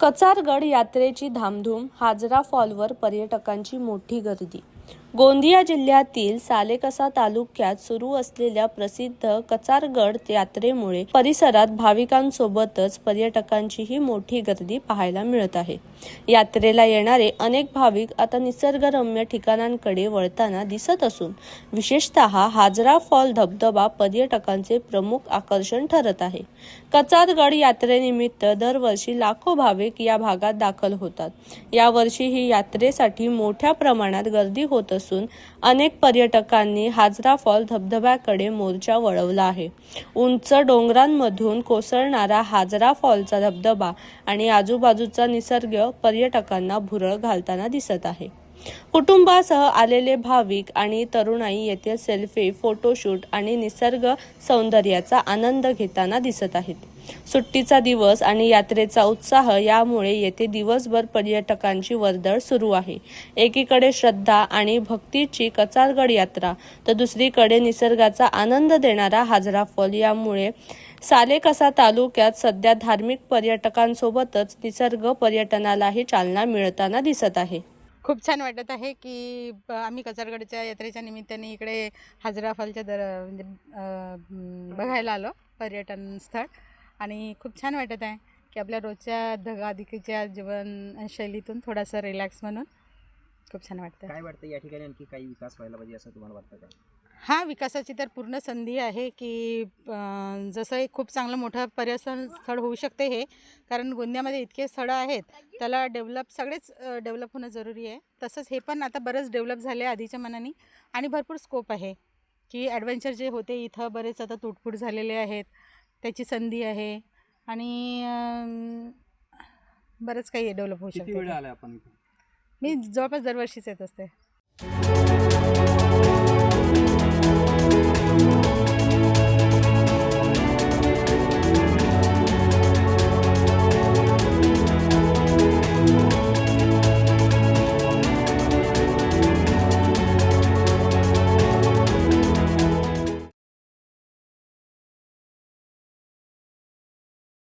कचारगड यात्रेची धामधूम हाजरा फॉलवर पर्यटकांची मोठी गर्दी गोंदिया जिल्ह्यातील सालेकसा तालुक्यात सुरू असलेल्या प्रसिद्ध कचारगड यात्रेमुळे परिसरात भाविकांसोबतच पर्यटकांचीही मोठी गर्दी पाहायला मिळत आहे. यात्रेला येणारे अनेक भाविक आता निसर्गरम्य ठिकाणांकडे वळताना दिसत असून विशेषतः हाजरा फॉल धबधबा पर्यटकांचे प्रमुख आकर्षण ठरत आहे. कचारगड यात्रेनिमित्त दरवर्षी लाखो भाविक या भागात दाखल होतात. यावर्षी ही यात्रेसाठी मोठ्या प्रमाणात गर्दी होत असून अनेक पर्यटकांनी हाजरा फॉल धबधब्याकडे मोर्चा वळवला आहे. उंच डोंगरांमधून कोसळणारा हाजरा फॉलचा धबधबा आणि आजूबाजूचा निसर्ग पर्यटकांना भुरळ घालताना दिसत आहे. कुटुंबासह आलेले भाविक आणि तरुणाई येथे सेल्फी फोटोशूट आणि निसर्ग सौंदर्याचा आनंद घेताना दिसत आहेत. सुट्टीचा दिवस आणि यात्रेचा उत्साह यामुळे येथे दिवसभर पर्यटकांची वर्दळ सुरू आहे. एकीकडे श्रद्धा आणि भक्तीची कचारगड यात्रा तर दुसरीकडे निसर्गाचा आनंद देणारा हाजरा फॉल यामुळे सालेकसा तालुक्यात सध्या धार्मिक पर्यटकांसोबतच निसर्ग पर्यटनालाही चालना मिळताना दिसत आहे. खूप छान वाटत आहे की आम्ही कचरगडच्या यात्रेच्या निमित्ताने इकडे हजराफालच्या दर म्हणजे बघायला आलो पर्यटन स्थळ. आणि खूप छान वाटत आहे की आपल्या रोजच्या धगाधिकीच्या जीवनशैलीतून थोडासा रिलॅक्स म्हणून खूप छान वाटतं काय वाटतं या ठिकाणी आणखी काही विकास व्हायला पाहिजे असं तुम्हाला वाटतं का? हा विकासाची तर पूर्ण संधी आहे की अं, जसं एक खूप चांगलं मोठं पर्यटन स्थळ होऊ शकते हे. कारण गोंदियामध्ये इतके स्थळं आहेत त्याला डेव्हलप सगळेच डेव्हलप होणं जरुरी आहे. तसंच हे पण आता बरंच डेव्हलप झाले आहे आधीच्या मनाने आणि भरपूर स्कोप आहे की ॲडव्हेंचर जे होते इथं बरेच आता तुटफूट झालेले आहेत त्याची संधी आहे आणि अं, बरंच काही डेव्हलप होऊ किती शकते. आला आपण इथे? मी जवळपास दरवर्षीच येत असते.